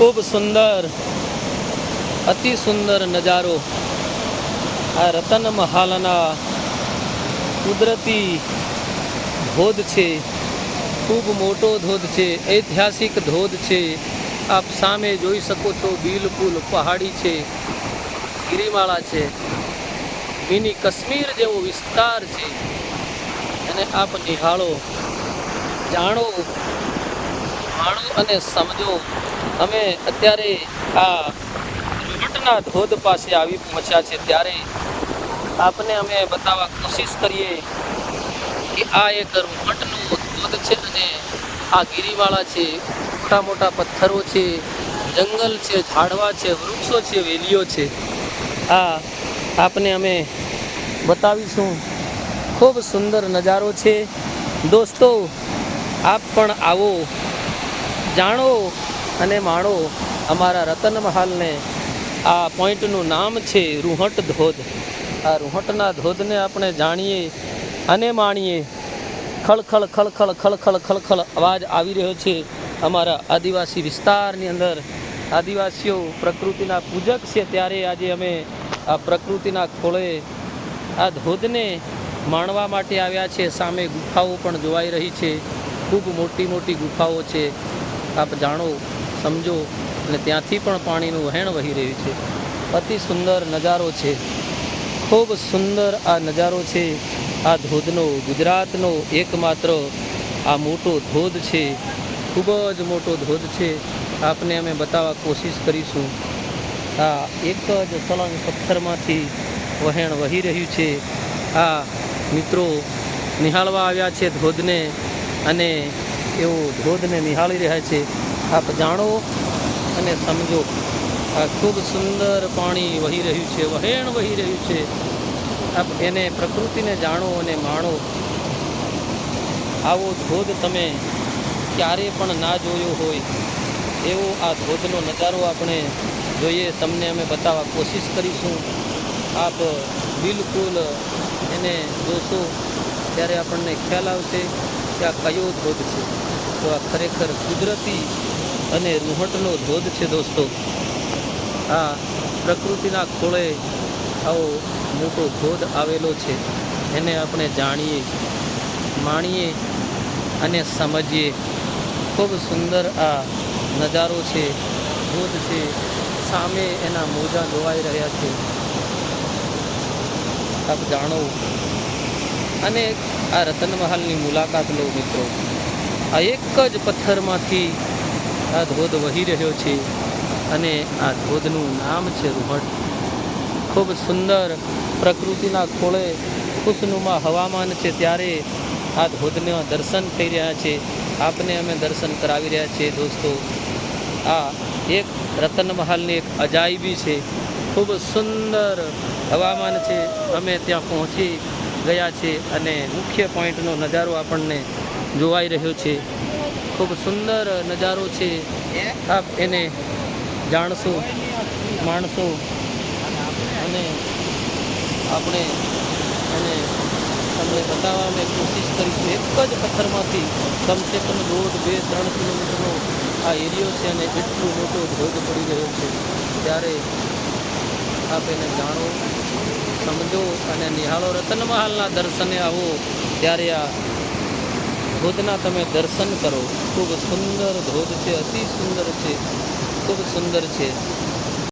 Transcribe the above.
ખૂબ સુંદર, અતિ સુંદર નજારો આ રતન મહાલના કુદરતી ધોધ છે, ખૂબ મોટો ધોધ છે, ઐતિહાસિક ધોધ છે. આપ સામે જોઈ શકો છો બિલકુલ પહાડી છે, ગિરિમાળા છે, મિની કાશ્મીર જેવો વિસ્તાર છે. અને આપ નિહાળો, જાણો, માણો અને સમજો. અમે અત્યારે આ રૂહટના ધોધ પાસે આવી પહોંચ્યા છે ત્યારે આપને અમે બતાવવા કોશિશ કરીએ કે આ એક રૂહટનો ધોધ છે અને આ ગીરીવાળા છે મોટા મોટા પથ્થરો છે, જંગલ છે, ઝાડવા છે, વૃક્ષો છે, વેલીઓ છે. આ આપને અમે બતાવીશું. ખૂબ સુંદર નજારો છે. દોસ્તો, આપ પણ આવો. જાણો અને માણો, અમારા રતન મહાલને, આ પોઈન્ટનું નામ છે રૂહટ ધોધ. આ રૂહટના ધોધને આપણે જાણીએ અને માણીએ. ખળખળ ખળખળ ખળખળ ખળખળ અવાજ આવી રહ્યો છે અમારા આદિવાસી વિસ્તારની અંદર. આદિવાસીઓ પ્રકૃતિના પૂજક છે ત્યારે આજે અમે આ પ્રકૃતિના ખોળે આ ધોધને માણવા માટે આવ્યા છે. સામે ગુફાઓ પણ જોવાઈ રહી છે. ખૂબ મોટી મોટી ગુફાઓ છે. આપ જાણો સમજો અને ત્યાંથી પણ પાણીનું વહેણ વહી રહ્યું છે. અતિ સુંદર નજારો છે. ખૂબ સુંદર આ નજારો છે. આ ધોધનો ગુજરાતનો એકમાત્ર આ મોટો ધોધ છે. ખૂબ જ મોટો ધોધ છે. આપને અમે બતાવવા કોશિશ કરીશું. આ એક જ સળંગ પથ્થરમાંથી વહેણ વહી રહ્યું છે. આ મિત્રો નિહાળવા આવ્યા છે ધોધને અને એવો ધોધને નિહાળી રહ્યા છે. આપ જાણો અને સમજો. આ ખૂબ સુંદર પાણી વહી રહ્યું છે, વહેણ વહી રહ્યું છે. આપ એને પ્રકૃતિને જાણો અને માણો. આવો ધોધ તમે ક્યારે પણ ના જોયો હોય. એવો આ ધોધનો નજારો આપણે જોઈએ, તમને અમે બતાવવા કોશિશ કરીશું. આપ બિલકુલ એને જોશો, ત્યારે આપણને ખ્યાલ આવશે કે આ કયો ધોધ છે. તો આ ખરેખર કુદરતી અને રૂહટનો ધોધ છે દોસ્તો. આ પ્રકૃતિના ખોળે આવો મોટો ધોધ આવેલો છે. એને આપણે જાણીએ, માણીએ અને સમજીએ. ખૂબ સુંદર આ નજારો છે, ધોધ છે, સામે એના મોજા જોવાઈ રહ્યા છે. આપ જાણો. અને આ રતનમહાલની મુલાકાત લો મિત્રો. આ એક જ પથ્થરમાંથી આ ધોધ વહી રહ્યો છે અને આ ધોધનું નામ છે રૂહટ ખૂબ સુંદર પ્રકૃતિના ખોળે ખુશનુમા હવામાન છે ત્યારે આ ધોધના દર્શન થઈ રહ્યા છે. આપને અમે દર્શન કરાવી રહ્યા છીએ દોસ્તો. આ એક રતન મહાલની એક અજાયબી છે. ખૂબ સુંદર હવામાન છે. અમે ત્યાં પહોંચી ગયા છે અને મુખ્ય પોઈન્ટનો નજારો આપણને જોવાઈ રહ્યો છે. ખૂબ સુંદર નજારો છે. આપ એને જાણશો, માણશો અને આપણે એને તમને બતાવવા અમે કોશિશ કરીશું. એક જ પથ્થરમાંથી કમસે કમ દોઢ, બે, ત્રણ કિલોમીટરનો આ એરિયો છે અને એટલો મોટો ધોધ પડી રહ્યો છે. ત્યારે આપ એને જાણો, સમજો અને નિહાળો. રતન મહાલના દર્શને આવો. ત્યારે આ ધોધના તમે દર્શન કરો. ખૂબ સુંદર ધોધ છે અતિ સુંદર છે ખૂબ સુંદર છે.